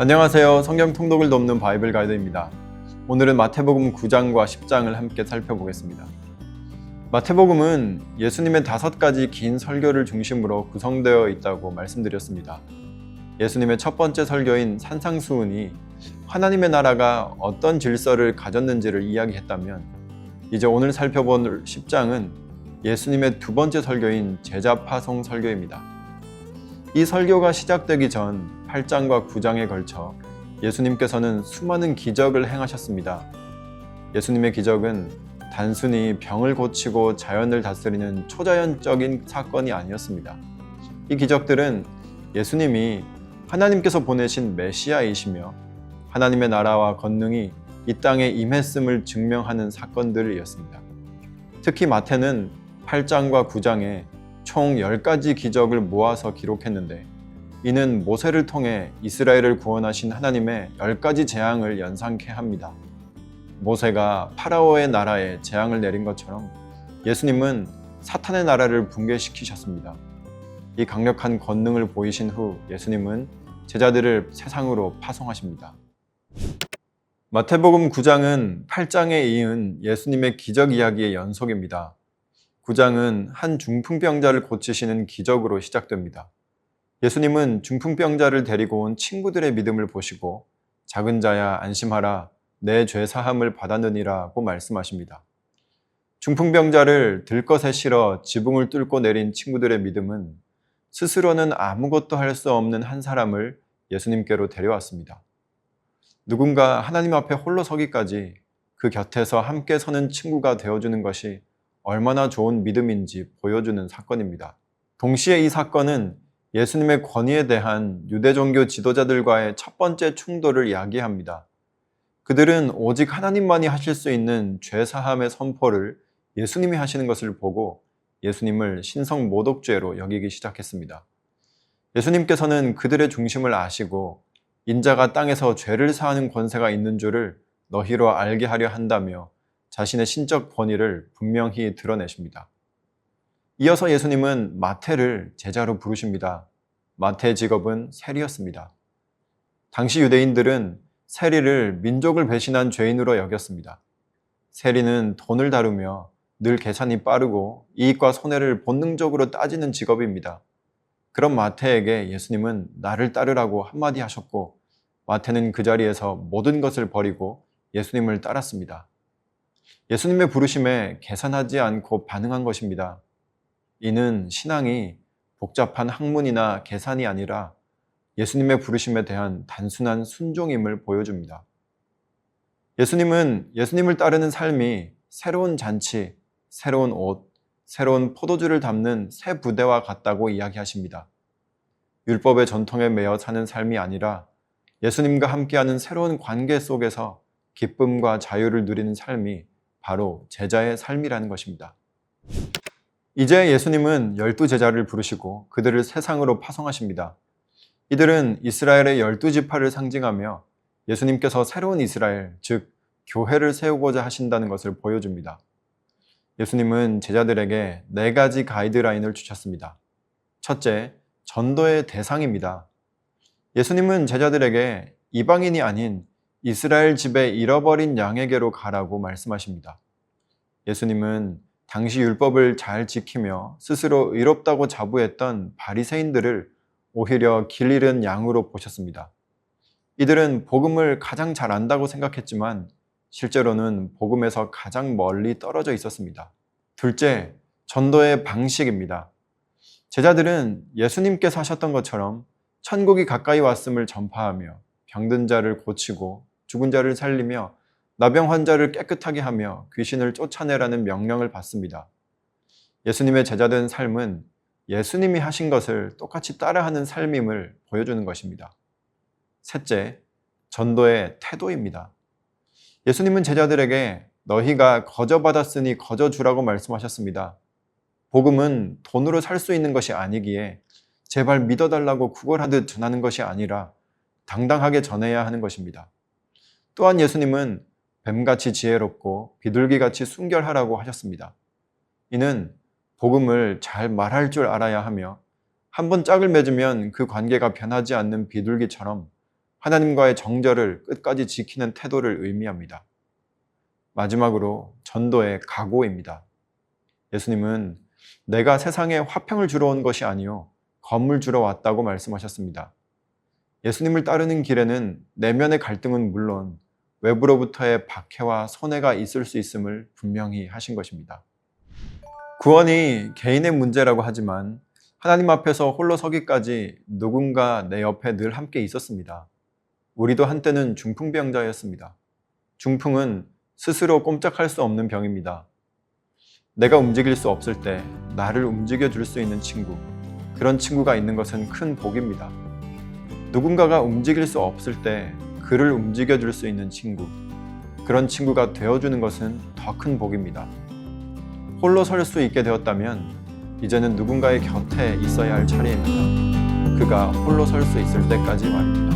안녕하세요. 성경 통독을 돕는 바이블 가이드입니다. 오늘은 마태복음 9장과 10장을 함께 살펴보겠습니다. 마태복음은 예수님의 다섯 가지 긴 설교를 중심으로 구성되어 있다고 말씀드렸습니다. 예수님의 첫 번째 설교인 산상수훈이 하나님의 나라가 어떤 질서를 가졌는지를 이야기했다면 이제 오늘 살펴본 10장은 예수님의 두 번째 설교인 제자 파송 설교입니다. 이 설교가 시작되기 전 8장과 9장에 걸쳐 예수님께서는 수많은 기적을 행하셨습니다. 예수님의 기적은 단순히 병을 고치고 자연을 다스리는 초자연적인 사건이 아니었습니다. 이 기적들은 예수님이 하나님께서 보내신 메시아이시며 하나님의 나라와 권능이 이 땅에 임했음을 증명하는 사건들이었습니다. 특히 마태는 8장과 9장에 총 10가지 기적을 모아서 기록했는데 이는 모세를 통해 이스라엘을 구원하신 하나님의 10가지 재앙을 연상케 합니다. 모세가 파라오의 나라에 재앙을 내린 것처럼 예수님은 사탄의 나라를 붕괴시키셨습니다. 이 강력한 권능을 보이신 후 예수님은 제자들을 세상으로 파송하십니다. 마태복음 9장은 8장에 이은 예수님의 기적 이야기의 연속입니다. 9장은 한 중풍병자를 고치시는 기적으로 시작됩니다. 예수님은 중풍병자를 데리고 온 친구들의 믿음을 보시고 작은 자야 안심하라 내 죄 사함을 받았느니라고 말씀하십니다. 중풍병자를 들것에 실어 지붕을 뚫고 내린 친구들의 믿음은 스스로는 아무것도 할 수 없는 한 사람을 예수님께로 데려왔습니다. 누군가 하나님 앞에 홀로 서기까지 그 곁에서 함께 서는 친구가 되어주는 것이 얼마나 좋은 믿음인지 보여주는 사건입니다. 동시에 이 사건은 예수님의 권위에 대한 유대 종교 지도자들과의 첫 번째 충돌을 이야기합니다. 그들은 오직 하나님만이 하실 수 있는 죄 사함의 선포를 예수님이 하시는 것을 보고 예수님을 신성 모독죄로 여기기 시작했습니다. 예수님께서는 그들의 중심을 아시고 인자가 땅에서 죄를 사하는 권세가 있는 줄을 너희로 알게 하려 한다며 자신의 신적 권위를 분명히 드러내십니다. 이어서 예수님은 마태를 제자로 부르십니다. 마태의 직업은 세리였습니다. 당시 유대인들은 세리를 민족을 배신한 죄인으로 여겼습니다. 세리는 돈을 다루며 늘 계산이 빠르고 이익과 손해를 본능적으로 따지는 직업입니다. 그런 마태에게 예수님은 나를 따르라고 한마디 하셨고 마태는 그 자리에서 모든 것을 버리고 예수님을 따랐습니다. 예수님의 부르심에 계산하지 않고 반응한 것입니다. 이는 신앙이 복잡한 학문이나 계산이 아니라 예수님의 부르심에 대한 단순한 순종임을 보여줍니다. 예수님은 예수님을 따르는 삶이 새로운 잔치, 새로운 옷, 새로운 포도주를 담는 새 부대와 같다고 이야기하십니다. 율법의 전통에 매여 사는 삶이 아니라 예수님과 함께하는 새로운 관계 속에서 기쁨과 자유를 누리는 삶이 바로 제자의 삶이라는 것입니다. 이제 예수님은 열두 제자를 부르시고 그들을 세상으로 파송하십니다. 이들은 이스라엘의 열두 지파를 상징하며 예수님께서 새로운 이스라엘, 즉 교회를 세우고자 하신다는 것을 보여줍니다. 예수님은 제자들에게 네 가지 가이드라인을 주셨습니다. 첫째, 전도의 대상입니다. 예수님은 제자들에게 이방인이 아닌 이스라엘 집에 잃어버린 양에게로 가라고 말씀하십니다. 예수님은 당시 율법을 잘 지키며 스스로 의롭다고 자부했던 바리새인들을 오히려 길 잃은 양으로 보셨습니다. 이들은 복음을 가장 잘 안다고 생각했지만 실제로는 복음에서 가장 멀리 떨어져 있었습니다. 둘째, 전도의 방식입니다. 제자들은 예수님께서 하셨던 것처럼 천국이 가까이 왔음을 전파하며 병든 자를 고치고 죽은 자를 살리며 나병 환자를 깨끗하게 하며 귀신을 쫓아내라는 명령을 받습니다. 예수님의 제자된 삶은 예수님이 하신 것을 똑같이 따라하는 삶임을 보여주는 것입니다. 셋째, 전도의 태도입니다. 예수님은 제자들에게 너희가 거저 받았으니 거저 주라고 말씀하셨습니다. 복음은 돈으로 살 수 있는 것이 아니기에 제발 믿어달라고 구걸하듯 전하는 것이 아니라 당당하게 전해야 하는 것입니다. 또한 예수님은 뱀같이 지혜롭고 비둘기같이 순결하라고 하셨습니다. 이는 복음을 잘 말할 줄 알아야 하며 한 번 짝을 맺으면 그 관계가 변하지 않는 비둘기처럼 하나님과의 정절을 끝까지 지키는 태도를 의미합니다. 마지막으로 전도의 각오입니다. 예수님은 내가 세상에 화평을 주러 온 것이 아니요 건물 주러 왔다고 말씀하셨습니다. 예수님을 따르는 길에는 내면의 갈등은 물론 외부로부터의 박해와 손해가 있을 수 있음을 분명히 하신 것입니다. 구원이 개인의 문제라고 하지만 하나님 앞에서 홀로 서기까지 누군가 내 옆에 늘 함께 있었습니다. 우리도 한때는 중풍병자였습니다. 중풍은 스스로 꼼짝할 수 없는 병입니다. 내가 움직일 수 없을 때 나를 움직여 줄 수 있는 친구, 그런 친구가 있는 것은 큰 복입니다. 누군가가 움직일 수 없을 때 그를 움직여 줄 수 있는 친구, 그런 친구가 되어주는 것은 더 큰 복입니다. 홀로 설 수 있게 되었다면 이제는 누군가의 곁에 있어야 할 차례입니다. 그가 홀로 설 수 있을 때까지 말입니다.